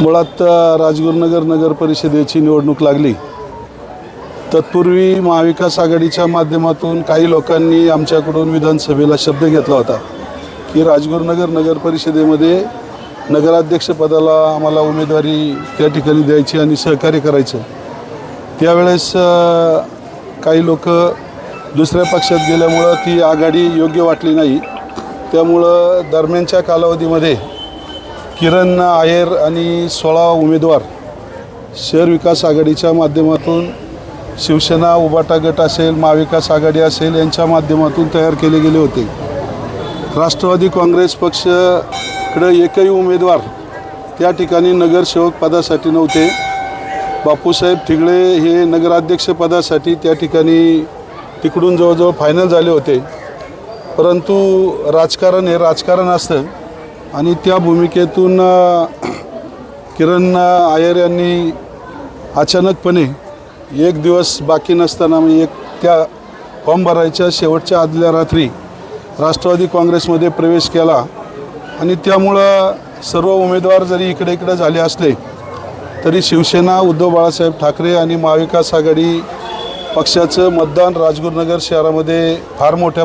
मुळात राजगुरुनगर नगर परिषदेची निवडणूक लागली. तत्पूर्वी महाविकास आघाडीच्या माध्यमातून काही लोकांनी आमच्याकडून विधानसभेला शब्द घेतला होता की राजगुरुनगर नगर परिषदेमध्ये नगराध्यक्षपदाला आम्हाला उमेदवारी त्या ठिकाणी द्यायची आणि सहकार्य करायचं. त्यावेळेस काही लोक दुसऱ्या पक्षात गेल्यामुळं ती आघाडी योग्य वाटली नाही. त्यामुळं दरम्यानच्या कालावधीमध्ये किरण आयर आणि सोळा उमेदवार शहर विकास आघाडीच्या माध्यमातून शिवसेना उबाटा गट असेल महाविकास आघाडी असेल यांच्या माध्यमातून तयार केले गेले होते. राष्ट्रवादी काँग्रेस पक्षकडं एकही उमेदवार त्या ठिकाणी नगरसेवक पदासाठी नव्हते. बापूसाहेब ठिगळे हे नगराध्यक्षपदासाठी त्या ठिकाणी तिकडून जवळजवळ फायनल झाले होते. परंतु राजकारण हे राजकारण असतं. आणि त्या भूमिकेतून किरण आयर यांनी अचानकपणे एक दिवस बाकी नसताना म्हणजे एक त्या फॉर्म भरायच्या शेवटच्या आदल्या रात्री राष्ट्रवादी काँग्रेसमध्ये प्रवेश केला. आणि त्यामुळं सर्व उमेदवार जरी इकडे इकडे झाले असले तरी शिवसेना उद्धव बाळासाहेब ठाकरे आणि महाविकास आघाडी पक्षाचं मतदान राजगुरुनगर शहरामध्ये फार मोठ्या